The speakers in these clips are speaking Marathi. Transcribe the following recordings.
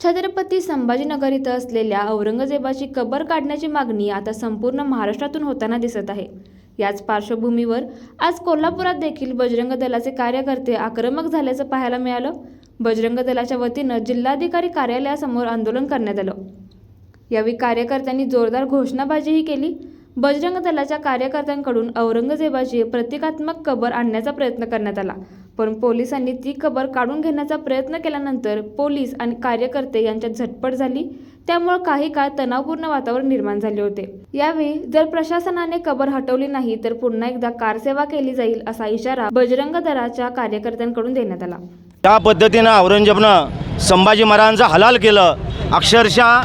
छत्रपती संभाजीनगर इथं असलेल्या औरंगजेबाची कबर काढण्याची मागणी आता संपूर्ण महाराष्ट्रातून होताना दिसत आहे. याच पार्श्वभूमीवर आज कोल्हापुरात देखील बजरंग दलाचे कार्यकर्ते आक्रमक झाल्याचं पाहायला मिळालं. बजरंग दलाच्या वतीनं जिल्हाधिकारी कार्यालयासमोर आंदोलन करण्यात आलं. यावेळी कार्यकर्त्यांनी जोरदार घोषणाबाजीही केली. बजरंग दलाच्या कार्यकर्त्यांकडून औरंगजेबाची प्रतिकात्मक कबर आणण्याचा प्रयत्न करण्यात आला. पण पोलिसांनी ती कबर काढून घेण्याचा प्रयत्न केल्यानंतर पोलीस आणि कार्यकर्ते यांच्यात झटपट झाली. त्यामुळे काही काळ तणावपूर्ण वातावरण निर्माण झाले होते. यावेळी जर प्रशासनाने कबर हटवली नाही तर पुन्हा एकदा कारसेवा केली जाईल असा इशारा बजरंग दलाच्या कार्यकर्त्यांकडून देण्यात आला. त्या पद्धतीनं औरंगजेबनं संभाजी महाराजांचा हलाल केलं. अक्षरशः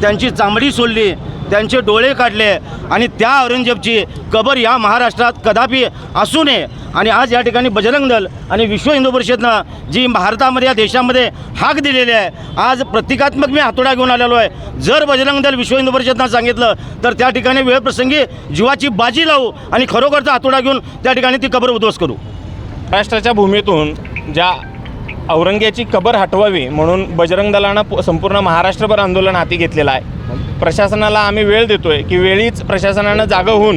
त्यांची चांबडी सोडली. त्यांचे डोळे काढले आणि त्या औरंगजेबची कबर या महाराष्ट्रात कदापि असू नये. आणि आज या ठिकाणी बजरंग दल आणि विश्व हिंदू परिषदनं जी भारतामध्ये या देशामध्ये हाक दिलेली आहे आज प्रतिकात्मक मी हातोडा घेऊन आलेलो आहे. जर बजरंग दल विश्व हिंदू परिषदनं सांगितलं तर त्या ठिकाणी वेळप्रसंगी जीवाची बाजी लावू आणि खरोखरचा हातोडा घेऊन त्या ठिकाणी ती कबर उद्ध्वस्त करू. महाराष्ट्राच्या भूमीतून ज्या औरंग्याची कबर हटवावी म्हणून बजरंग दलानं संपूर्ण महाराष्ट्रभर आंदोलन हाती घेतलेलं आहे प्रशासनाला आम्ही वेळ देतोय की वेळीच प्रशासनानं जागं होऊन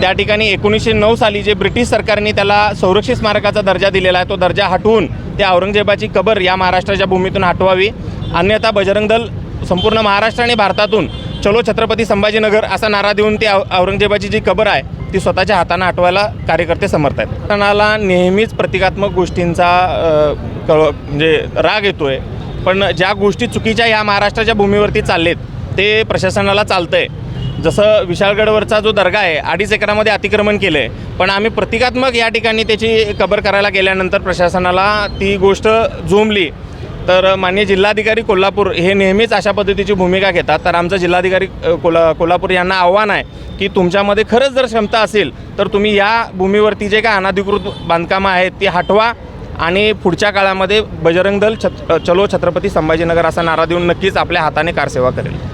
त्या ठिकाणी एकोणीसशे नऊ साली जे ब्रिटिश सरकारने त्याला संरक्षित स्मारकाचा दर्जा दिलेला आहे तो दर्जा हटवून त्या औरंगजेबाची कबर या महाराष्ट्राच्या भूमीतून हटवावी. अन्यथा बजरंग दल संपूर्ण महाराष्ट्र आणि भारतातून चलो छत्रपती संभाजीनगर असा नारा देऊन ती औरंगजेबाची जी कबर आहे ती स्वतःच्या हातानं हटवायला कार्यकर्ते समर्थ आहेत. प्रशासनाला नेहमीच प्रतिकात्मक गोष्टींचा कळ म्हणजे राग येतो आहे पण ज्या गोष्टी चुकीच्या या महाराष्ट्राच्या भूमीवरती चाललेत ते प्रशासनाला चालतं आहे जसं विशाळगडवरचा जो दर्गा आहे अडीच एकरामध्ये अतिक्रमण केलं आहे पण आम्ही प्रतिकात्मक या ठिकाणी त्याची कबर करायला गेल्यानंतर प्रशासनाला ती गोष्ट झोंबली तर माननीय जिल्हाधिकारी कोल्हापूर हे नेहमीच अशा पद्धतीची भूमिका घेतात. तर आमचं जिल्हाधिकारी कोल्हा कोल्हापूर यांना आव्हान आहे की तुमच्यामध्ये खरंच जर क्षमता असेल तर तुम्ही या भूमीवरती जे काय अनाधिकृत बांधकामं आहेत ती हटवा आणि पुढच्या काळामध्ये बजरंग दल छत चलो छत्रपती संभाजीनगर असा नारा देऊन नक्कीच आपल्या हाताने कारसेवा करेल.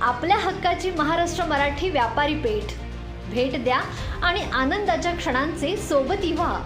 आपल्या हक्काची महाराष्ट्र मराठी व्यापारी पेठ. भेट द्या आणि आनंदाच्या क्षणांचे सोबती व्हा